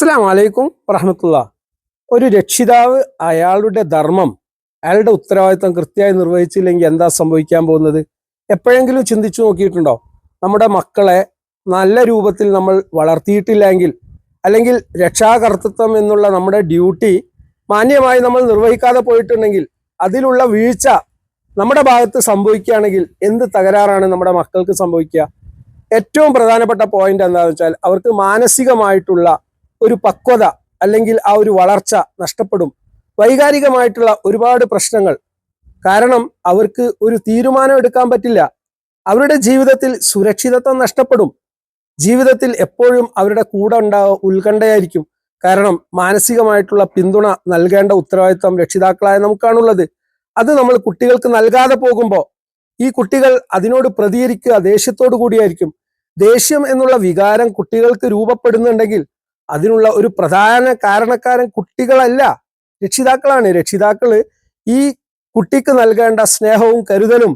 അസ്സാം വലൈക്കും വറഹമത്തുള്ള. ഒരു രക്ഷിതാവ് അയാളുടെ ധർമ്മം അയാളുടെ ഉത്തരവാദിത്വം കൃത്യമായി നിർവഹിച്ചില്ലെങ്കിൽ എന്താ സംഭവിക്കാൻ പോകുന്നത്? എപ്പോഴെങ്കിലും ചിന്തിച്ചു നോക്കിയിട്ടുണ്ടോ? നമ്മുടെ മക്കളെ നല്ല രൂപത്തിൽ നമ്മൾ വളർത്തിയിട്ടില്ലെങ്കിൽ അല്ലെങ്കിൽ രക്ഷാകർത്തൃത്വം എന്നുള്ള നമ്മുടെ ഡ്യൂട്ടി മാന്യമായി നമ്മൾ നിർവഹിക്കാതെ പോയിട്ടുണ്ടെങ്കിൽ അതിലുള്ള വീഴ്ച നമ്മുടെ ഭാഗത്ത് സംഭവിക്കുകയാണെങ്കിൽ എന്ത് തകരാറാണ് നമ്മുടെ മക്കൾക്ക് സംഭവിക്കുക? ഏറ്റവും പ്രധാനപ്പെട്ട പോയിന്റ് എന്താണെന്ന് വെച്ചാൽ അവർക്ക് മാനസികമായിട്ടുള്ള ഒരു പക്വത അല്ലെങ്കിൽ ആ ഒരു വളർച്ച നഷ്ടപ്പെടും. വൈകാരികമായിട്ടുള്ള ഒരുപാട് പ്രശ്നങ്ങൾ. കാരണം അവർക്ക് ഒരു തീരുമാനം എടുക്കാൻ പറ്റില്ല. അവരുടെ ജീവിതത്തിൽ സുരക്ഷിതത്വം നഷ്ടപ്പെടും. ജീവിതത്തിൽ എപ്പോഴും അവരുടെ കൂടെ ഉണ്ടാവുക ഉത്കണ്ഠയായിരിക്കും. കാരണം മാനസികമായിട്ടുള്ള പിന്തുണ നൽകേണ്ട ഉത്തരവാദിത്വം രക്ഷിതാക്കളായ നമുക്കാണുള്ളത്. അത് നമ്മൾ കുട്ടികൾക്ക് നൽകാതെ പോകുമ്പോൾ ഈ കുട്ടികൾ അതിനോട് പ്രതികരിക്കുക ദേഷ്യത്തോടു കൂടിയായിരിക്കും. ദേഷ്യം എന്നുള്ള വികാരം കുട്ടികൾക്ക് രൂപപ്പെടുന്നുണ്ടെങ്കിൽ അതിനുള്ള ഒരു പ്രധാന കാരണക്കാരൻ കുട്ടികളല്ല. രക്ഷിതാക്കളാണ്. രക്ഷിതാക്കൾ ഈ കുട്ടിക്ക് നൽകേണ്ട സ്നേഹവും കരുതലും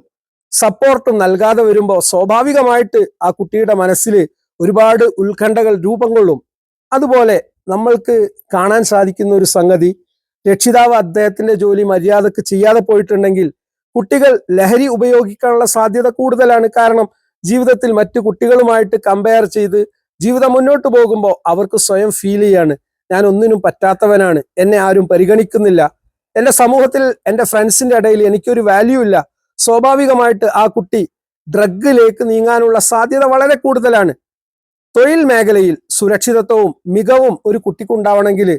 സപ്പോർട്ടും നൽകാതെ വരുമ്പോൾ സ്വാഭാവികമായിട്ട് ആ കുട്ടിയുടെ മനസ്സിൽ ഒരുപാട് ഉത്കണ്ഠകൾ രൂപം കൊള്ളും അതുപോലെ നമ്മൾക്ക് കാണാൻ സാധിക്കുന്ന ഒരു സംഗതി രക്ഷിതാവ് അദ്ദേഹത്തിന്റെ ജോലി മര്യാദയ്ക്ക് ചെയ്യാതെ പോയിട്ടുണ്ടെങ്കിൽ കുട്ടികൾ ലഹരി ഉപയോഗിക്കാനുള്ള സാധ്യത കൂടുതലാണ്. കാരണം ജീവിതത്തിൽ മറ്റു കുട്ടികളുമായിട്ട് കമ്പയർ ചെയ്ത് ജീവിതം മുന്നോട്ട് പോകുമ്പോൾ അവർക്ക് സ്വയം ഫീൽ ചെയ്യാണ്. ഞാൻ ഒന്നിനും പറ്റാത്തവനാണ്. എന്നെ ആരും പരിഗണിക്കുന്നില്ല. എന്റെ സമൂഹത്തിൽ എന്റെ ഫ്രണ്ട്സിന്റെ ഇടയിൽ എനിക്കൊരു വാല്യൂ ഇല്ല. സ്വാഭാവികമായിട്ട് ആ കുട്ടി ഡ്രഗിലേക്ക് നീങ്ങാനുള്ള സാധ്യത വളരെ കൂടുതലാണ്. തൊഴിൽ മേഖലയിൽ സുരക്ഷിതത്വവും മികവും ഒരു കുട്ടിക്കുണ്ടാവണമെങ്കിൽ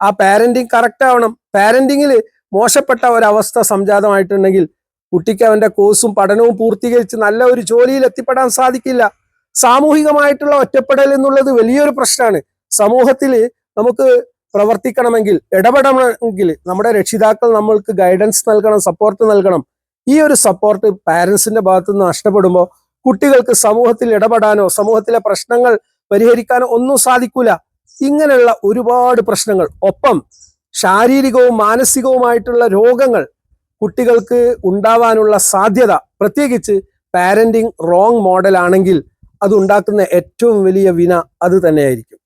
ആ പാരന്റിങ് കറക്റ്റ് ആവണം. പാരന്റിങ്ങിൽ മോശപ്പെട്ട ഒരവസ്ഥ സംജാതമായിട്ടുണ്ടെങ്കിൽ കുട്ടിക്ക് അവന്റെ കോഴ്സും പഠനവും പൂർത്തീകരിച്ച് നല്ല ഒരു ജോലിയിൽ എത്തിപ്പെടാൻ സാധിക്കില്ല. സാമൂഹികമായിട്ടുള്ള ഒറ്റപ്പെടൽ എന്നുള്ളത് വലിയൊരു പ്രശ്നമാണ്. സമൂഹത്തിൽ നമുക്ക് പ്രവർത്തിക്കണമെങ്കിൽ ഇടപെടണമെങ്കിൽ നമ്മുടെ രക്ഷിതാക്കൾ നമ്മൾക്ക് ഗൈഡൻസ് നൽകണം സപ്പോർട്ട് നൽകണം. ഈ ഒരു സപ്പോർട്ട് പാരൻസിന്റെ ഭാഗത്തു നിന്ന് നഷ്ടപ്പെടുമ്പോൾ കുട്ടികൾക്ക് സമൂഹത്തിൽ ഇടപെടാനോ സമൂഹത്തിലെ പ്രശ്നങ്ങൾ പരിഹരിക്കാനോ ഒന്നും സാധിക്കൂല. ഇങ്ങനെയുള്ള ഒരുപാട് പ്രശ്നങ്ങൾ. ഒപ്പം ശാരീരികവും മാനസികവുമായിട്ടുള്ള രോഗങ്ങൾ കുട്ടികൾക്ക് ഉണ്ടാവാനുള്ള സാധ്യത. പ്രത്യേകിച്ച് പാരന്റിങ് റോങ് മോഡൽ ആണെങ്കിൽ അത് ഉണ്ടാക്കുന്ന ഏറ്റവും വലിയ വിന അത് തന്നെയായിരിക്കും.